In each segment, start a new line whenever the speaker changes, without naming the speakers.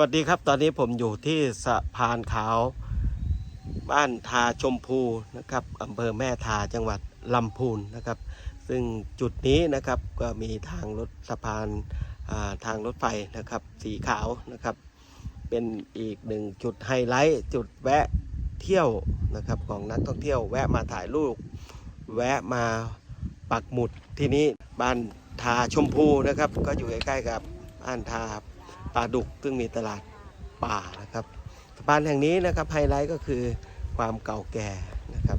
วัสดีครับ ตอนนี้ผมอยู่ที่สะพานขาว บ้านทาชมพูนะครับอำเภอแม่ทาจังหวัดลำพูนนะครับ ซึ่งจุดนี้นะครับก็มีทางรถสะพานาทางรถไฟนะครับ สีขาวนะครับ เป็นอีกหนึ่งจุดไฮไลท์จุดแวะเที่ยวนะครับของนักท่องเที่ยวแวะมาถ่ายรูปแวะมาปักหมุดที่นี้บ้านทาชมพูนะครับ ก็อยู่ใกล้ๆกับบ้านทา ปลาดุกซึ่งมีตลาดป่านะครับสะพานแห่งนี้นะครับไฮไลท์ก็คือความเก่าแก่นะครับ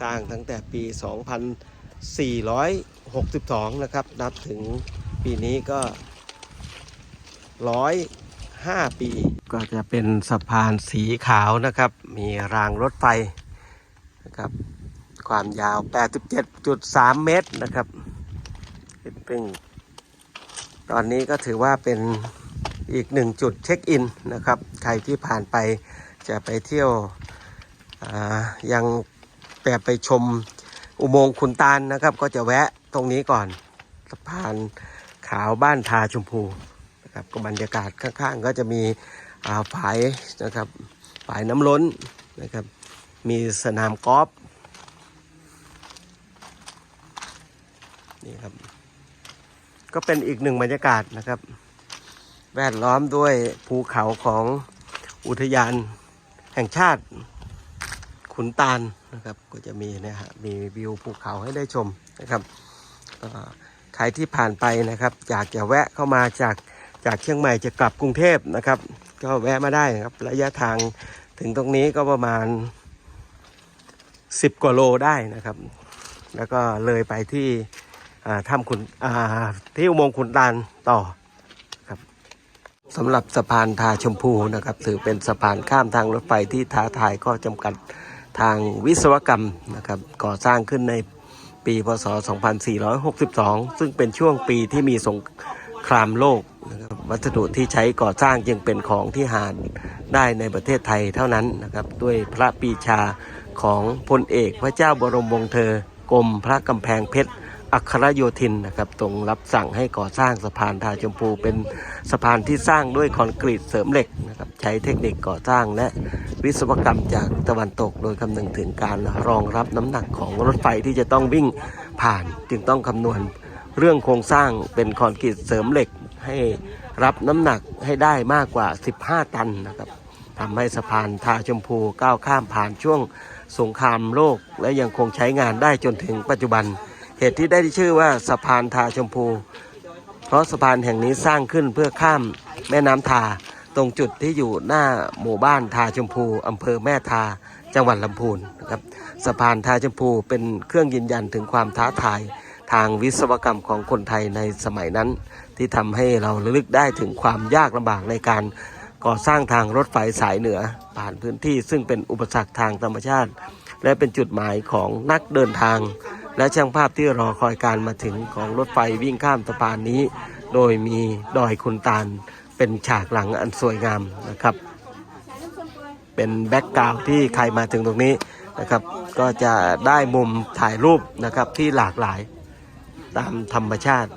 สร้างตั้งแต่ปี 2462 นะครับ นับถึงปีนี้ก็105ปี ก็จะเป็นสะพานสีขาวนะครับ มีรางรถไฟนะครับ ความยาว 87.3 เมตรนะครับเป็นตอนนี้ก็ถือว่าเป็น อีกหนึ่งจุดเช็คอินนะครับ ใครที่ผ่านไปจะไปเที่ยวยังแปไปชมอุโมงค์ขุนตาลนะครับ ก็จะแวะตรงนี้ก่อนสะพานขาวบ้านทาชมพูนะครับก็บรรยากาศข้างๆ ก็จะมีอ่าฝายนะครับฝายน้ำล้นนะครับ มีสนามกอล์ฟนี่ครับ ก็เป็นอีกหนึ่งบรรยากาศนะครับ แวดล้อมด้วยภูเขาของอุทยานแห่งชาติขุนตาลนะครับก็จะมีนะฮะมีวิวภูเขาให้ได้ชมนะครับก็ใครที่ผ่านไปนะครับอยากจะแวะเข้ามาจากจากเชียงใหม่จะกลับกรุงเทพนะครับ ก็แวะมาได้ครับระยะทางถึงตรงนี้ก็ประมาณ 10 กว่าโลได้นะครับ แล้วก็เลยไปที่อ่าถ้ำขุนที่อุโมงค์ขุนตาลต่อ สำหรับสะพานทาชมพูนะครับถือเป็นสะพานข้ามทางรถไฟที่ท้าทายข้อจำกัดทางวิศวกรรมนะครับก่อสร้างขึ้นในปีพศ 2462 ซึ่งเป็นช่วงปีที่มีสงครามโลกนะครับวัสดุที่ใช้ก่อสร้างยังเป็นของที่หาได้ในประเทศไทยเท่านั้นนะครับด้วยพระปีชาของพลเอกพระเจ้าบรมวงศ์เธอกรมพระกำแพงเพชร อัครโยธินนะครับตรงรับสั่งให้ก่อสร้างสะพานทาชมพูเป็นสะพานที่สร้างด้วยคอนกรีตเสริมเหล็กนะครับใช้เทคนิคก่อสร้างและวิศวกรรมจากตะวันตก โดยคำนึงถึงการรองรับน้ำหนักของรถไฟที่จะต้องวิ่งผ่าน จึงต้องคำนวณเรื่องโครงสร้างเป็นคอนกรีตเสริมเหล็กให้รับน้ำหนักให้ได้มากกว่า 15 ตันนะครับทำให้สะพานทาชมพูก้าวข้ามผ่านช่วงสงครามโลก และยังคงใช้งานได้จนถึงปัจจุบัน เหตุที่ได้ชื่อว่าสะพานทาชมพู เพราะสะพานแห่งนี้สร้างขึ้นเพื่อข้ามแม่น้ำทา ตรงจุดที่อยู่หน้าหมู่บ้านทาชมพูอำเภอแม่ทาจังหวัดลำพูนนะครับสะพานทาชมพูเป็นเครื่องยืนยันถึงความท้าทายทางวิศวกรรมของคนไทยในสมัยนั้น ที่ทำให้เราระลึกได้ถึงความยากลำบากในการก่อสร้างทางรถไฟสายเหนือ ผ่านพื้นที่ซึ่งเป็นอุปสรรคทางธรรมชาติ และเป็นจุดหมายของนักเดินทาง และช่างภาพที่รอคอยการมาถึงของรถไฟวิ่งข้ามสะพานนี้ โดยมีดอยคุณตาล เป็นฉากหลังอันสวยงามนะครับ เป็นแบ็กกราวด์ที่ใครมาถึงตรงนี้นะครับ ก็จะได้มุมถ่ายรูปนะครับที่หลากหลายตามธรรมชาติ